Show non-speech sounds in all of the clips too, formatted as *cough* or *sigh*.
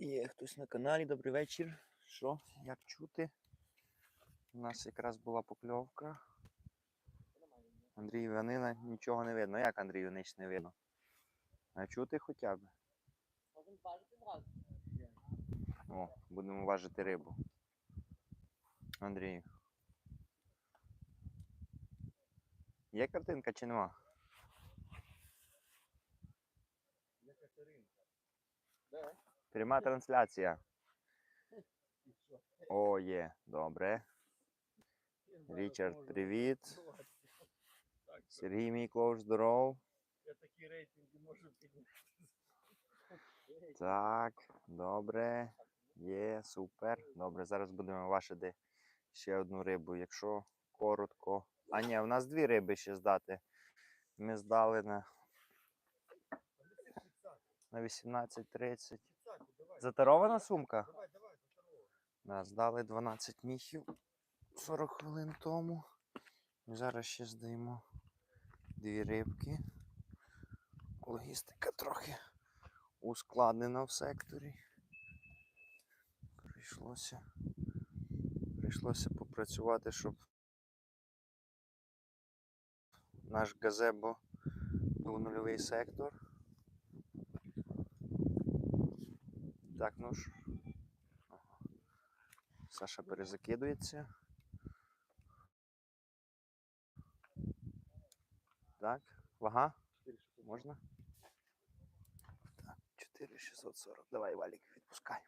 Є хтось на каналі, добрий вечір. Що, як чути? У нас якраз була покльовка. Андрій Іванина нічого не видно. Як Андрій Іванич не видно? А чути хоча б? О, будемо важити рибу. Андрію. Є картинка чи нема? Пряма трансляція. О, є, добре. Річард, привіт. Сергій мій клоуш, здоров. Я такі рейтинги можу підняти. *laughs* Так, добре. Є, супер. Добре, зараз будемо важити ще одну рибу. Якщо коротко. А ні, у нас дві риби ще здати. Ми здали на, на 18.30. Затарована сумка? Давай, давай. Да, здали 12 міхів 40 хвилин тому. І зараз ще здаємо дві рибки. Логістика трохи ускладнена в секторі. Прийшлося, прийшлося попрацювати, щоб наш газебо був нульовий сектор. Так, ну ж. Саша перезакидується. Так, вага. Можна? Так, 4640. Давай, валік, відпускай.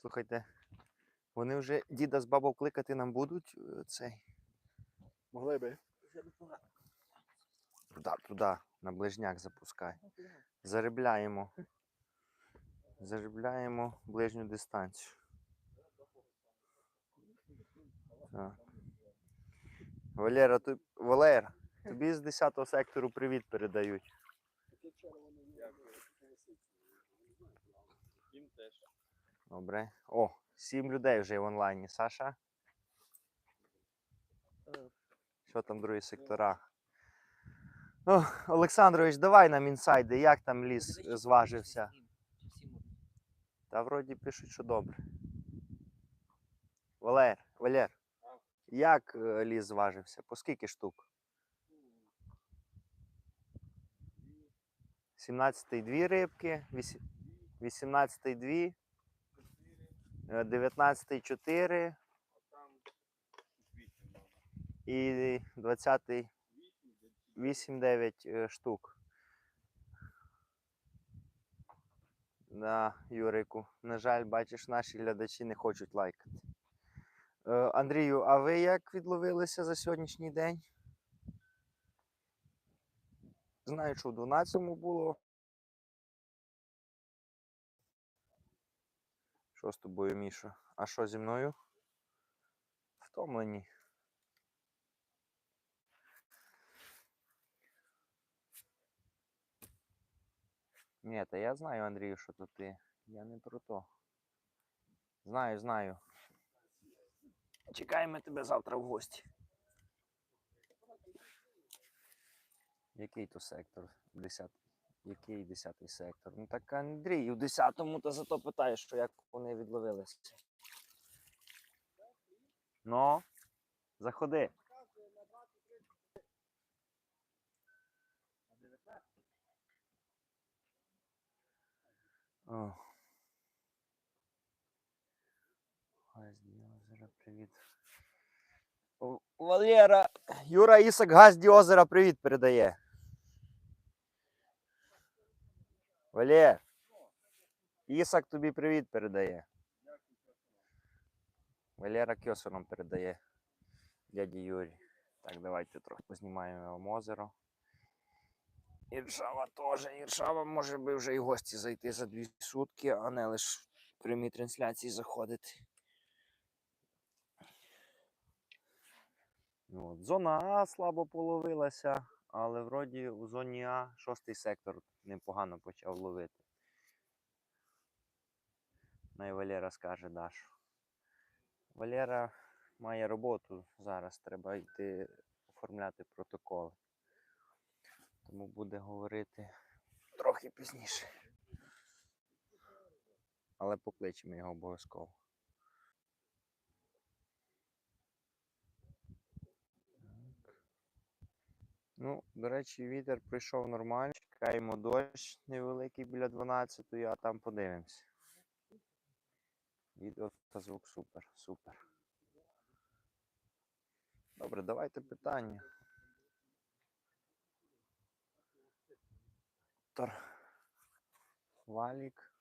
Слухайте, вони вже діда з бабою кликати нам будуть е, цей. Могли би. Туди, туди, на ближняк запускай. Зарибляємо. Зарибляємо ближню дистанцію. Так. Валера, ту... Валер, тобі з 10 сектору привіт передають. Їм теж. Добре. О, сім людей вже в онлайні. Саша. Що там другі сектора? О, Олександрович, давай нам інсайди, як там ліс е, зважився. Та вроді пишуть, що добре. Валер, Валер, як е, ліс зважився? По скільки штук? 17 дві рибки, 18 дві, 19 чотири Там вісім. І 20 8-9 е, штук. Да, Юрику. На жаль, бачиш, наші глядачі не хочуть лайкати. Е, Андрію, а ви як відловилися за сьогоднішній день? Знаю, що в 12-му було. Що з тобою, Міша? А що зі мною? Втомлені. Ні, та я знаю, Андрію, що то ти. Я не про то. Знаю, знаю. Чекаємо тебе завтра в гості. Який то сектор? Десятий. Який десятий сектор? Ну так Андрій, у десятому то зато питаєш, що як вони відловилися. Ну, заходи. О. Озера, привіт. Валера, Юра Ісак Газді озера привіт передає. Валер. Ісак тобі привіт передає. Валера Кьосоном передає дяді Юрі. Так, давайте трохи познімаємо озеро. Іршава теж. Іршава може би вже і гості зайти за дві сутки, а не лише в прямій трансляції заходити. Ну, От, зона А слабо половилася, але вроді у зоні А шостий сектор непогано почав ловити. Най Валера скаже Дашу. Валера має роботу зараз. Треба йти оформляти протоколи. Тому буде говорити трохи пізніше. Але покличемо його обов'язково. Ну, до речі, вітер прийшов нормально. Чекаємо дощ невеликий біля 12, а там подивимося. Відео та звук супер, супер. Добре, давайте питання. Тор. Валік.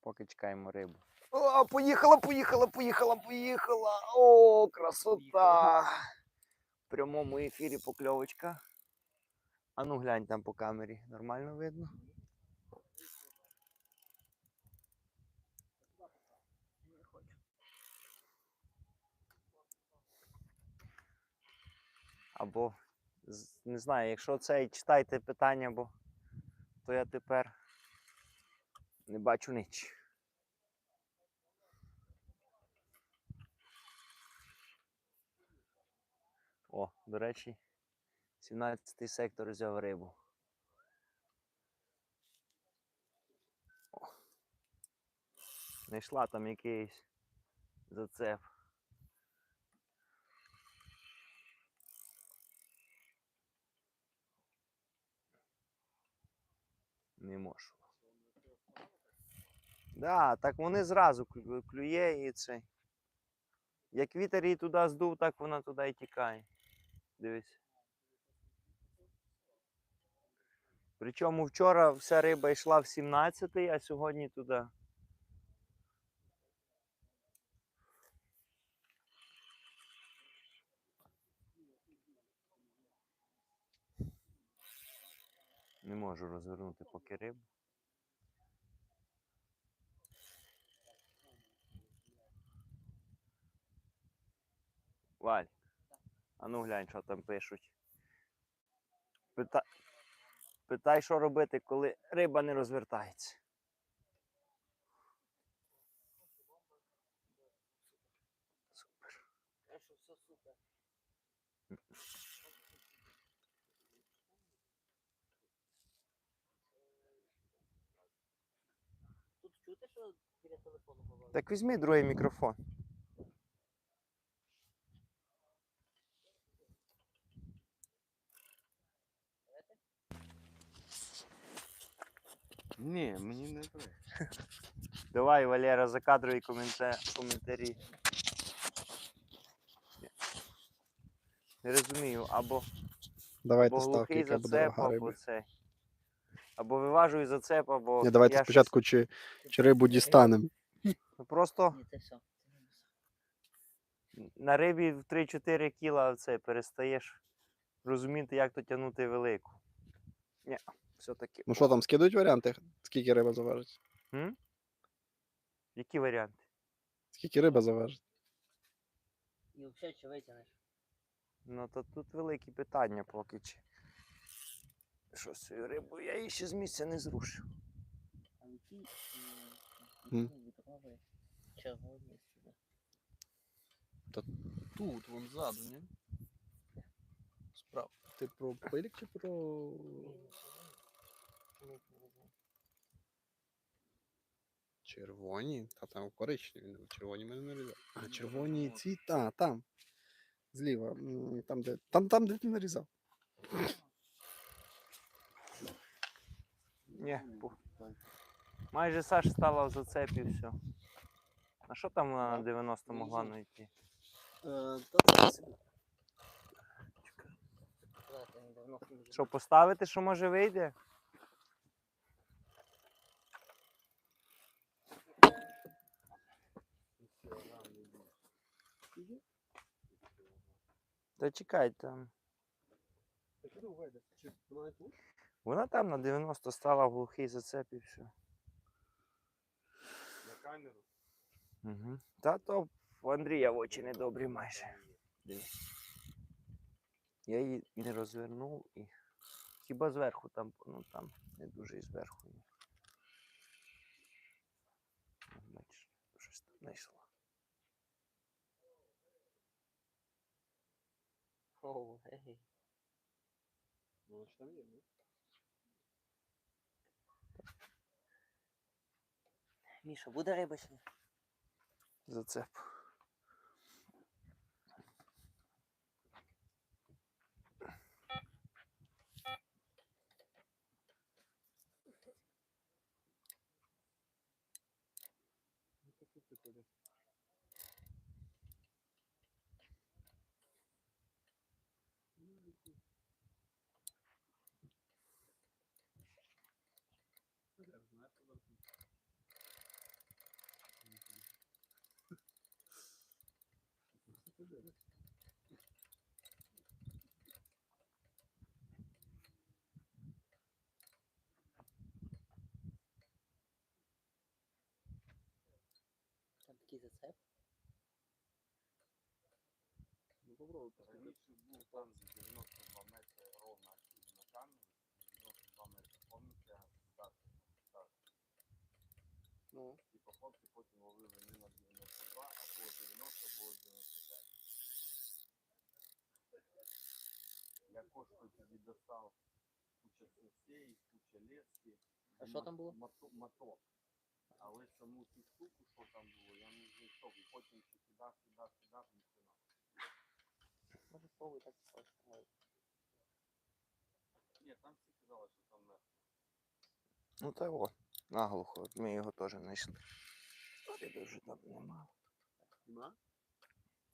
Поки чекаємо рибу. О, поїхала, поїхала, поїхала, поїхала. О, красота. В прямому ефірі покльовочка. А ну глянь там по камері. Нормально видно? Або не знаю, якщо це читайте питання, бо то я тепер не бачу ніч. О, до речі, 17 сектор взяв рибу. О. Знайшла там якийсь зацеп. Не можу. Да, так вони зразу клю- клює і цей. Як вітер її туди здув, так вона туди і тікає. Дивись. Причому вчора вся риба йшла в 17, а сьогодні туди. Не можу розвернути поки рибу. Валь, а ну глянь, що там пишуть. Пита... Питай, що робити, коли риба не розвертається. Чути, що біля телефону говорить? Так візьми другий мікрофон. Ні, мені не треба. *laughs* Давай, Валера, закадрові коментарі. коментарі. Не розумію, або, Давайте або ставки, глухий яка буде зацеп, вага або риби. цей. Або виважую зацеп, або. Ні, давайте я щось- спочатку чи, чи рибу дістанемо. Ну, Просто Ні, це все. на рибі в 3-4 кіла це перестаєш розуміти, як то тягнути велику. Ні, все-таки. Ну що там, скидують варіанти, скільки риба заважить? М? Які варіанти? Скільки риба заважить? І взагалі чи витягнеш? Ну, то тут великі питання поки чи. Що з цією рибою? Я її ще з місця не зрушив. А які Мгм. вітрові червоні сюди. Тут, вон ззаду, ні? Справа. Ти про пилік чи про. Червоні? Та там коричневі, ну, червоні мене не нарізав. А, червоні ці, та, там. Зліва. Там, де, там, там, де ти нарізав. Ні, пу- майже Саша стала в зацепі і все. А що там на 90 могла знайти? Що поставити, що може вийде? Та чекай там. Вона вона там на 90 стала в глухий зацеп і все. На камеру? Угу. Та то в Андрія очі недобрі майже. Я її не розвернув і хіба зверху там, ну там, не дуже і зверху. Бачиш, ну, щось там знайшло. О, гей. Ну, Воно ж там є, ні? Міша, буде риба ще? Зацеп. Там такий зацеп. Ну, попробуй Раніше був там за 92 метри ровно на камеру, 92 метри, помните, так, так. Ну, Типа хлопці потім ловили не на 92, або 90, або 95. Я кошку тоді достав куча сенсей, куча лески. А що там було? Мото, моток. Але саму цю штуку, що там було, я не знайшов. І потім ще кидав, кидав, кидав, ніхто Може спробуй так поставити. Ні, там всі казали, що там не. Ну та о, наглухо. От Ми його теж знайшли. Риби вже там нема. нема?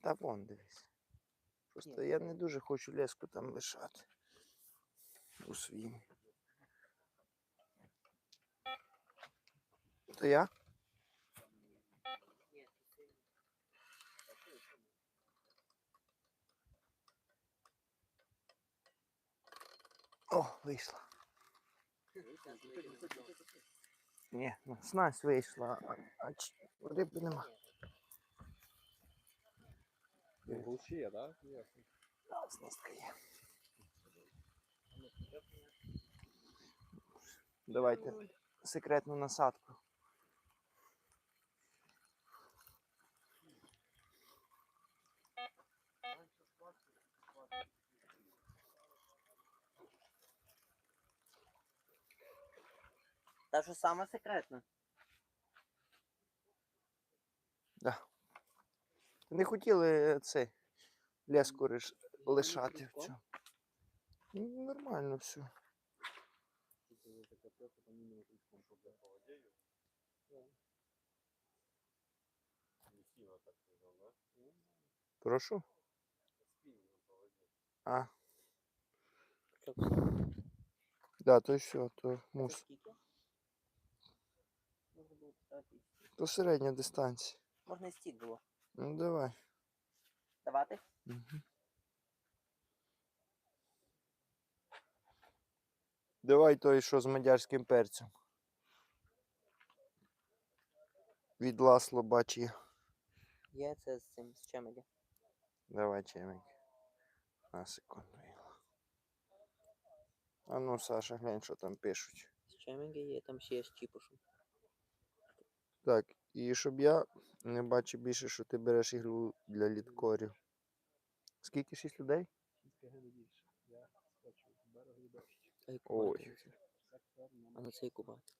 Та вон дивись. Просто Ні. я не дуже хочу леску там лишати. У своїм. То я? О, вийшла. Ні, ну, снасть вийшла, а, риби нема. Глуші є, так? Ясно. Снастка є. Давайте секретну насадку. Та що саме секретне? Да. Не хотіли це леску риш- лишати в цьому. Ну, Нормально все. Так? Прошу. А, Що? да, то все, то мус. Скільки? Можна було поставити. і стік. То середня дистанція. Можна і стік було. Ну давай. Давати? Угу. Давай той, що з мадярським перцем. Від Ласло бачи. Є це з цим, з чемеді. Давай, чемик. На секунду. А ну, Саша, глянь, що там пишуть. З чемеді є, там ще з чіпушем. Так, і щоб я не бачив більше, що ти береш ігру для літкорів. Скільки? Шість людей? Ой. А на цей кубати.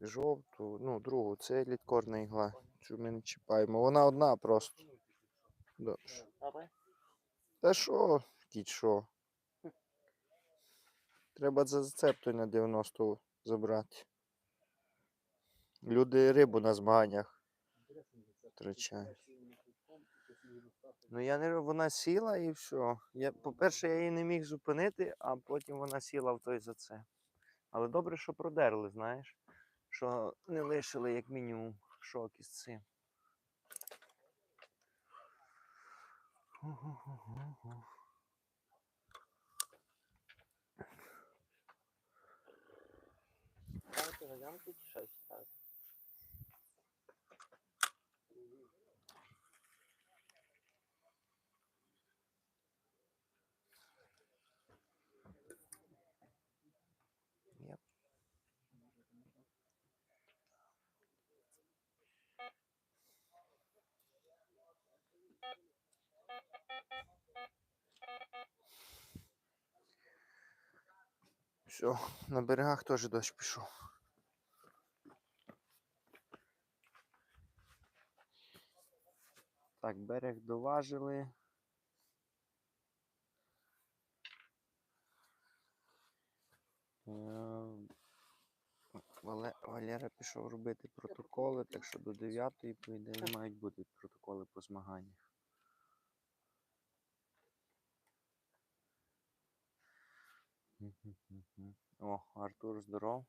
Жовту, ну, другу, це літкорна ігла. Цю ми не чіпаємо. Вона одна просто. Добре. Та що, кіт, що? Треба за зацеп той на 90 забрати. Люди рибу на змаганнях втрачають. Ну я не вона сіла і все. Я, по-перше, я її не міг зупинити, а потім вона сіла в той зацеп. Але добре, що продерли, знаєш, що не лишили як мінімум шок із цим. Газянку чи щось Все, на берегах теж дощ пішов. Так, берег доважили. Е, Валера пішов робити протоколи, так що до 9-ї, по ідеї, мають бути протоколи по змаганнях. О, Артур, здоров.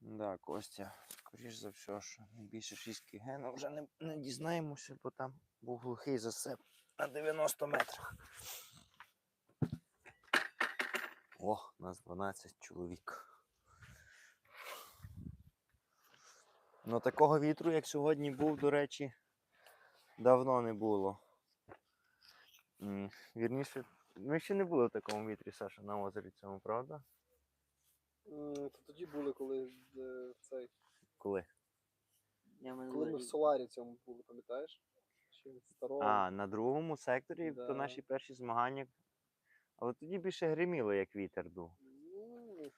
Да, Костя, скоріш за все, що найбільше 6 кг вже не, не дізнаємося, бо там був глухий засип на 90 метрах. О, нас 12 чоловік. Ну такого вітру, як сьогодні був, до речі, давно не було. Вірніше, ми ще не були в такому вітрі, Саша, на озері цьому, правда? М, То тоді були, коли е, цей. Коли? Я Коли ми в були- Соларі цьому були, пам'ятаєш? Ще. А, на другому секторі то наші перші змагання. Але тоді більше гриміло, як вітер дув. Ну,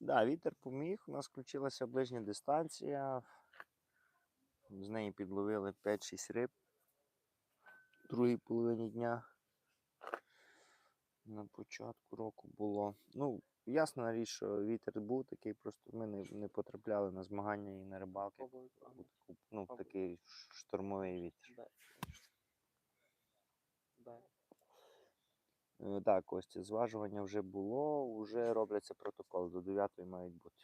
Да, вітер поміг. У нас включилася ближня дистанція. З неї підловили 5-6 риб в другій половині дня. На початку року було. Ну, ясна річ, що вітер був такий, просто ми не, не потрапляли на змагання і на рибалки. Ну, такий штормовий вітер. Бе- Е, Так, Костя, зважування вже було, вже робляться протоколи. До 9 мають бути.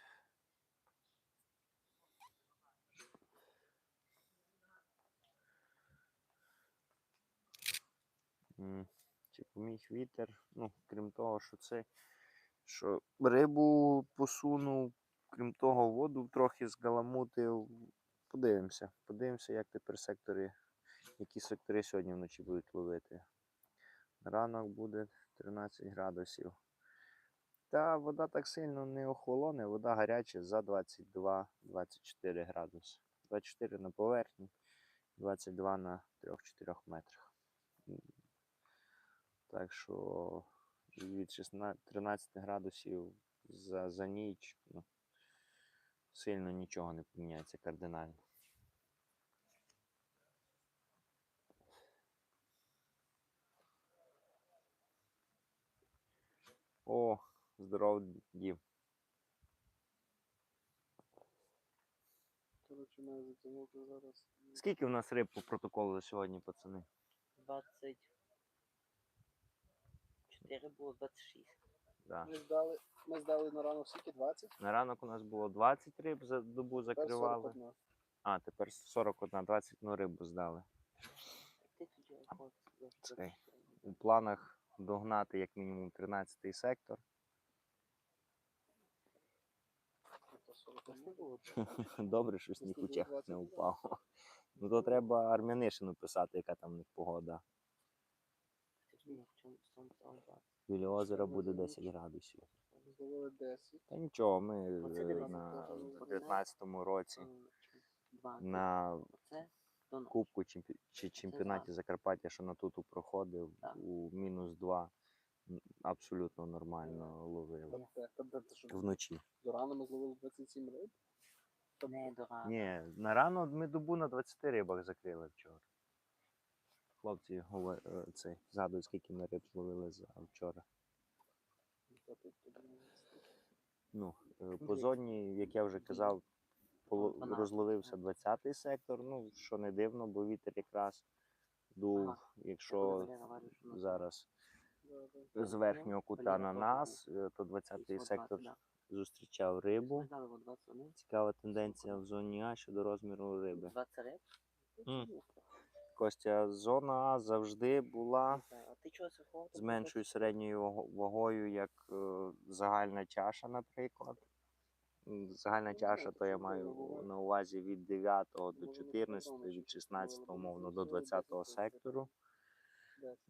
М, Чи поміг вітер? Ну, крім того, що це, що рибу посунув, крім того, воду трохи згаламутив. Подивимося. Подивимося, як тепер сектори, які сектори сьогодні вночі будуть ловити. Ранок буде 13 градусів. Та вода так сильно не охолоне, вода гаряча за 22-24 градуси. 24 на поверхні, 22 на 3-4 метрах. Так що від 16, 13 градусів за, за ніч ну, сильно нічого не поміняється кардинально. О, здоров, дім. коротше, маю затягнути зараз. Скільки в нас риб по протоколу за сьогодні, пацани? 24 було 26. Да. Ми здали, ми здали на ранок скільки? 20? На ранок у нас було 20 риб за добу закривали. 41. А, тепер 41, 21 рибу здали. Цей. У планах догнати як мінімум 13 сектор. 41 було. *laughs* Добре, що сніг у чехах не упав. Ну то треба армянишину писати, яка там в них погода. Ти ж думав, в чому сам сам так. Біля озера буде 10 градусів. Зловили 10. Та нічого, ми Оце е, на оце в 19-му році 20. на Оце до нас. Кубку чемпі... чи чемпіонаті Закарпаття, що на туту проходив Так. у мінус 2 абсолютно нормально ти що? Вночі. До рана ми зловили 27 риб. Не до рана. Ні, на рано ми добу на 20 рибах закрили вчора. Хлопці е, цей, згадують, скільки ми риб зловили за вчора. Ну, е, по зоні, як я вже казав, розловився 20-й сектор. Ну, що не дивно, бо вітер якраз дув, якщо зараз з верхнього кута на нас, е, то 20-й сектор зустрічав рибу. Ми дали во 21. Цікава тенденція в зоні А щодо розміру риби. 20 риб. Костя, зона А завжди була А ти чого з меншою середньою вагою, як е, загальна чаша, наприклад. Загальна Ну, чаша, то я маю на увазі від 9 до 14, від 16 було умовно до 20 сектору.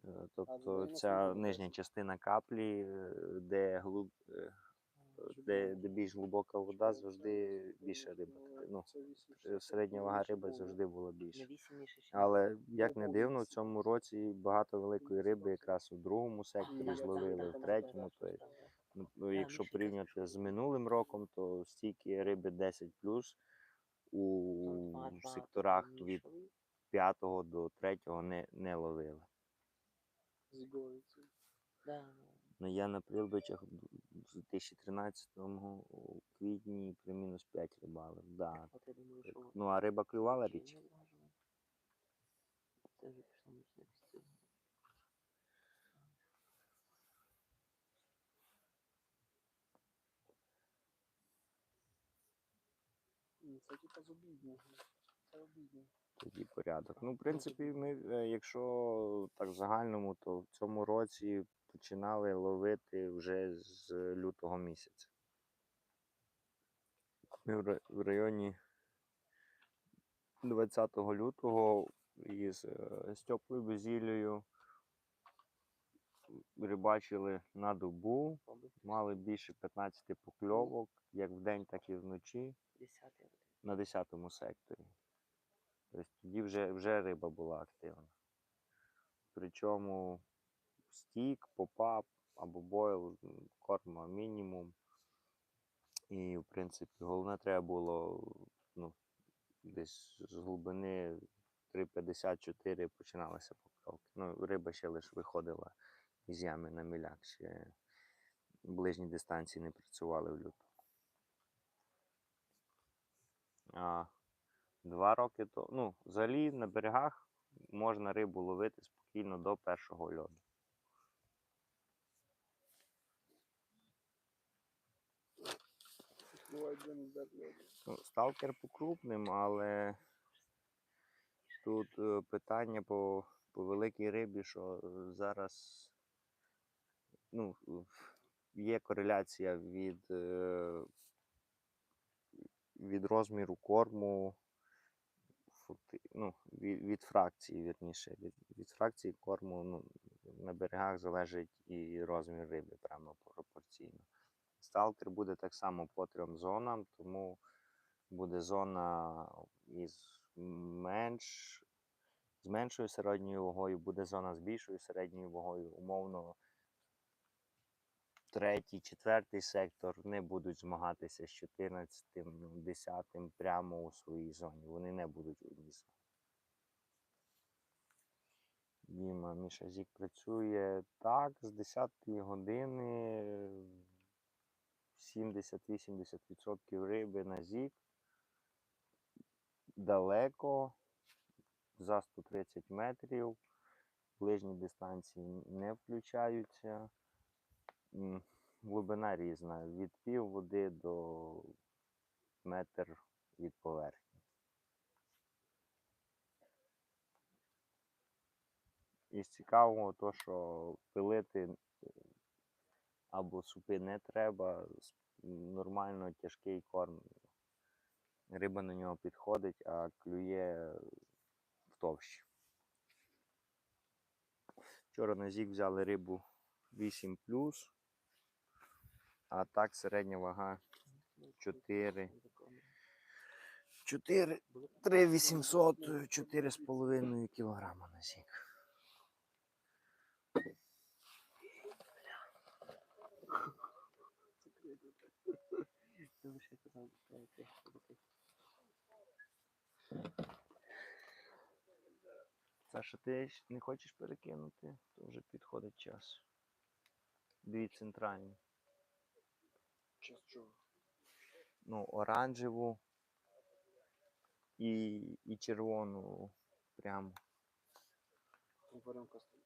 Е, Тобто ця нижня частина каплі, е, де глуб, де, де більш глибока вода, завжди більше риба. Ну, е, середня вага риби завжди була Не більше. 8 ніж 6. Але як не дивно, в цьому році багато великої риби якраз у другому секторі зловили, в третьому. То ну, якщо порівняти з минулим роком, то стільки риби 10 плюс у секторах від 5 до 3 не, не ловили. Да, Ну, я на прилбичах з 2013 у квітні при мінус 5 рибалив. Да. от я думаю, що... Ну а риба клювала річ? не важливо. Це вже пішло місце цього. Це типа з обіднього. Це обіднього. тоді порядок. Ну, в принципі, ми, е, якщо так в загальному, то в цьому році починали ловити вже з лютого місяця. Ми в районі 20 лютого із е, Стьопою Безілею рибачили на добу, мали більше 15 покльовок, як вдень, так і вночі. на 10 секторі. Тобто тоді вже, вже риба була активна. Причому стік, попап або бойл, корма мінімум. І, в принципі, головне треба було ну, десь з глибини 3,54 починалися покльовки. Ну, риба ще лише виходила із ями на міляк, ще ближні дистанції не працювали в лютому. А, два роки то. Ну, взагалі на берегах можна рибу ловити спокійно до першого льоду. Буває день без льоду. Ну, сталкер по крупним, але тут е, питання по, по великій рибі, що е, зараз ну, є кореляція від, е, від розміру корму, ну, від, від фракції, вірніше. Від, від фракції корму ну, на берегах залежить і розмір риби прямо пропорційно. Сталкер буде так само по трьом зонам, тому буде зона із менш, з меншою середньою вагою, буде зона з більшою середньою вагою. Умовно, третій, четвертий сектор не будуть змагатися з 14, 10 прямо у своїй зоні. Вони не будуть в одній. Діма, Міша Зік працює так, з 10 години 70-80% риби на зік. Далеко, за 130 метрів. Ближні дистанції не включаються. Глибина різна. Від пів води до метр від поверхні. Із цікавого, то, що пилити або супи не треба. Нормально тяжкий корм. Риба на нього підходить, а клює в товщі. Вчора на зік взяли рибу 8 а так середня вага 4. 4, 3 800, 4,5 кілограма на зік. Я лише казав, що це таке. Саша, ти не хочеш перекинути, то вже підходить час. Дві центральні. Час чого? Ну, оранжеву і, і червону прямо. Стоїть.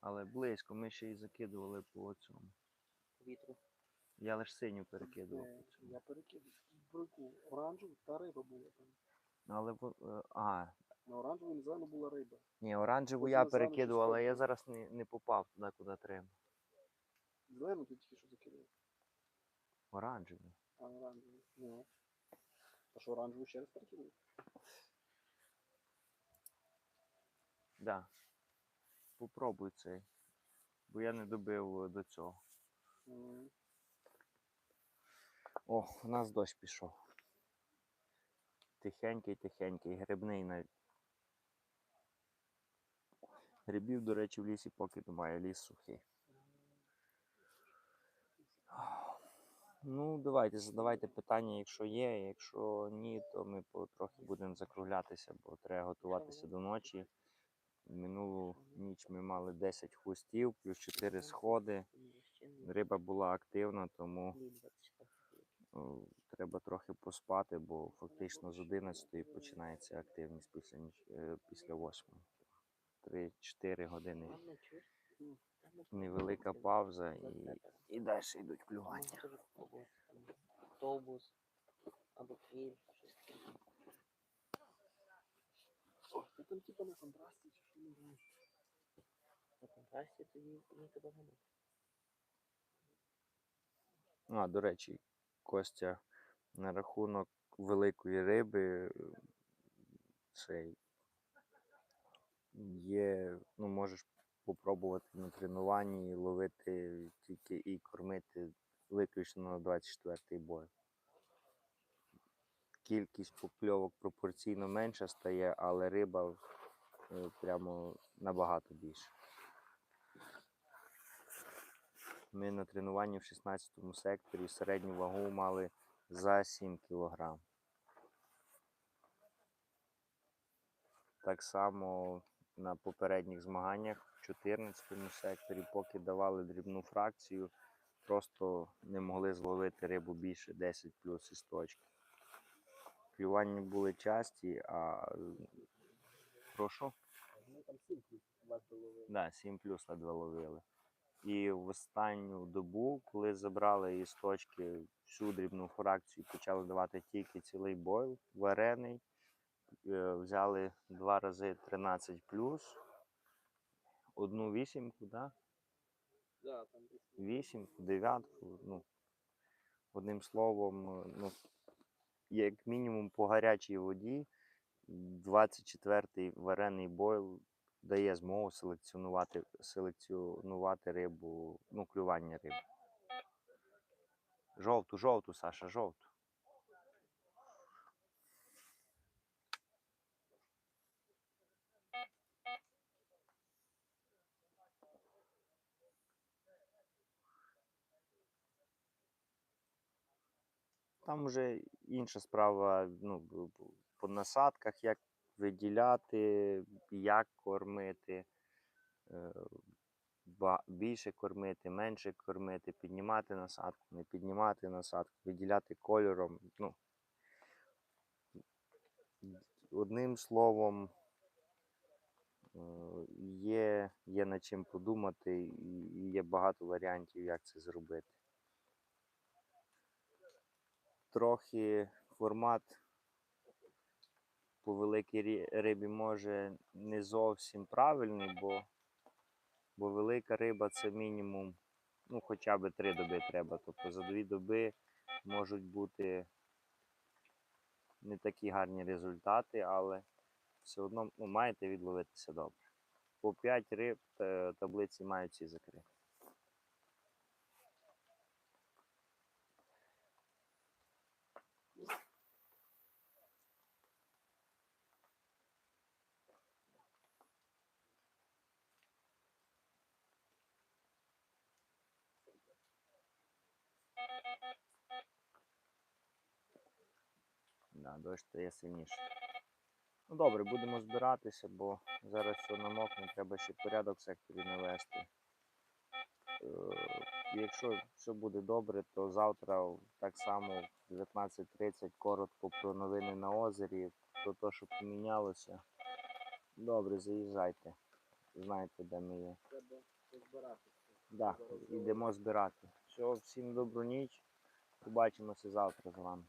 Але близько, ми ще й закидували по цьому. Вітру. Я лише синю перекидував Е, по цьому. Я перекидав. Оранжеву та риба була там. Але во- е, а, На оранжеву і зелену була риба. ні, оранжеву я перекидував, але я зараз не, не попав туди, куди треба. Зелену ти тільки що закидав. Оранжеву. А оранжеву. Ну. А що оранжеву ще раз перекидав? Да. Попробуй цей. Бо я не добив е, до цього. М. О, у нас дощ пішов. Тихенький, тихенький, грибний навіть. Грибів, до речі, в лісі поки немає, ліс сухий. Ну, давайте, задавайте питання, якщо є. Якщо ні, то ми потрохи будемо закруглятися, бо треба готуватися до ночі. Минулу ніч ми мали 10 хвостів, плюс 4 сходи. Риба була активна, тому треба трохи поспати, бо фактично з 11 починається активність після, е, після 8. 3-4 години. Невелика пауза і, і далі йдуть клювання. Автобус або щось таке. Ти там типа на контрасті чи що не знаєш? На контрасті тоді не тебе ганути. А, до речі, Костя, на рахунок великої риби, е, цей є, ну, можеш попробувати на тренуванні ловити тільки і кормити виключно на 24-й бой. Кількість покльовок пропорційно менша стає, але риба е, прямо набагато більше. Ми на тренуванні в 16 секторі середню вагу мали за 7 кг. Так само на попередніх змаганнях в 14 секторі, поки давали дрібну фракцію, просто не могли зловити рибу більше 10 плюс із точки. Клювання були часті, а прошу. Ну там сім вас доловили. Да, 7 плюс ледве ловили. І в останню добу, коли забрали із точки всю дрібну фракцію, почали давати тільки цілий бойл варений. Е, Взяли два рази 13 плюс, одну вісімку, да? Да, там вісімку, дев'ятку. Ну, одним словом, е, ну, як мінімум по гарячій воді 24-й варений бойл дає змогу селекціонувати, селекціонувати рибу, ну, клювання риби. Жовту, жовту, Саша, жовту. Там вже інша справа, ну, по насадках, як виділяти, як кормити, е, більше кормити, менше кормити, піднімати насадку, не піднімати насадку, виділяти кольором. Ну, одним словом, е, є, є над чим подумати, і є багато варіантів, як це зробити. Трохи формат по великій рибі може не зовсім правильний, бо, бо велика риба це мінімум, ну хоча б три доби треба. Тобто за дві доби можуть бути не такі гарні результати, але все одно ну, маєте відловитися добре. По 5 риб е, таблиці мають всі закрити. Да, дощ стає сильніше. Ну добре, будемо збиратися, бо зараз все намокне, треба ще порядок в секторі навести. Е, якщо все буде добре, то завтра так само в 19.30 коротко про новини на озері, про те, що помінялося. Добре, заїжджайте. Знаєте, де ми є. Треба розбиратися. Да, йдемо збирати. Все, всім добру ніч. Побачимося завтра з вами.